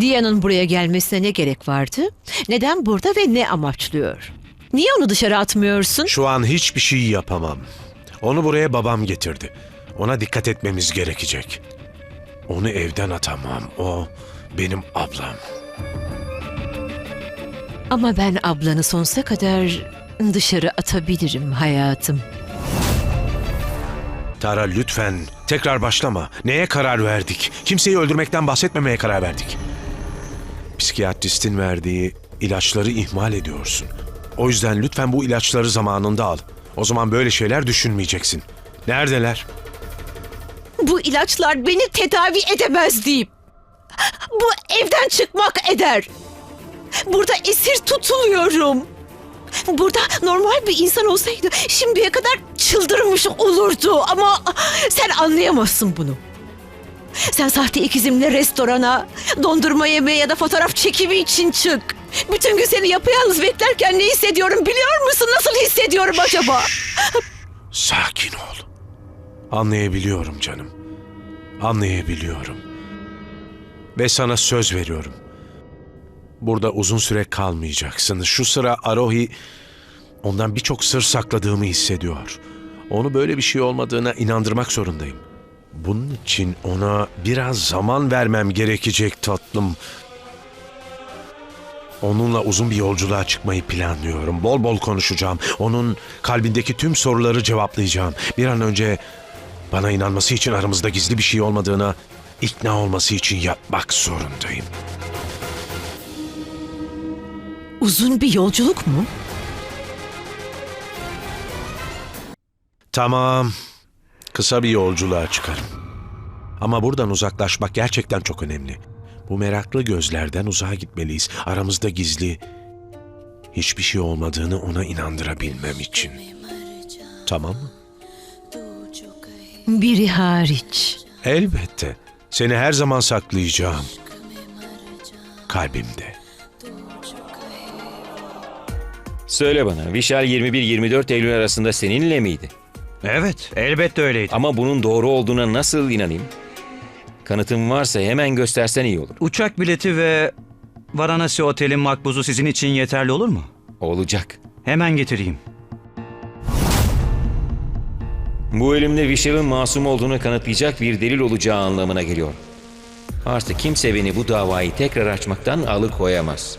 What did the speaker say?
Dia'nın buraya gelmesine ne gerek vardı? Neden burada ve ne amaçlıyor? Niye onu dışarı atmıyorsun? Şu an hiçbir şey yapamam. Onu buraya babam getirdi. Ona dikkat etmemiz gerekecek. Onu evden atamam. O benim ablam. Ama ben ablanı sonsuza kadar dışarı atabilirim hayatım. Tara lütfen tekrar başlama. Neye karar verdik? Kimseyi öldürmekten bahsetmemeye karar verdik. Psikiyatristin verdiği ilaçları ihmal ediyorsun. O yüzden lütfen bu ilaçları zamanında al. O zaman böyle şeyler düşünmeyeceksin. Neredeler? Bu ilaçlar beni tedavi edemez deyip. Bu evden çıkmak eder. Burada esir tutuluyorum. Burada normal bir insan olsaydı şimdiye kadar çıldırmış olurdu ama sen anlayamazsın bunu. Sen sahte ikizimle restorana, dondurma yemeye ya da fotoğraf çekimi için çık. Bütün gün seni yapayalnız beklerken ne hissediyorum biliyor musun? Nasıl hissediyorum acaba? Sakin ol. Anlayabiliyorum canım. Anlayabiliyorum. Ve sana söz veriyorum. Burada uzun süre kalmayacaksın. Şu sıra Arohi ondan birçok sır sakladığımı hissediyor. Onu böyle bir şey olmadığına inandırmak zorundayım. Bunun için ona biraz zaman vermem gerekecek tatlım. Onunla uzun bir yolculuğa çıkmayı planlıyorum. Bol bol konuşacağım. Onun kalbindeki tüm soruları cevaplayacağım. Bir an önce bana inanması için aramızda gizli bir şey olmadığına ikna olması için yapmak zorundayım. Uzun bir yolculuk mu? Tamam. Kısa bir yolculuğa çıkarım. Ama buradan uzaklaşmak gerçekten çok önemli. Bu meraklı gözlerden uzağa gitmeliyiz. Aramızda gizli hiçbir şey olmadığını ona inandırabilmem için. Tamam mı? Biri hariç. Elbette. Seni her zaman saklayacağım. Kalbimde. Söyle bana, Vişal 21-24 Eylül arasında seninle miydi? Evet, elbette öyleydi. Ama bunun doğru olduğuna nasıl inanayım? Kanıtın varsa hemen göstersen iyi olur. Uçak bileti ve Varanasi Otel'in makbuzu sizin için yeterli olur mu? Olacak. Hemen getireyim. Bu elimde Vişal'ın masum olduğunu kanıtlayacak bir delil olacağı anlamına geliyor. Artık kimse beni bu davayı tekrar açmaktan alıkoyamaz.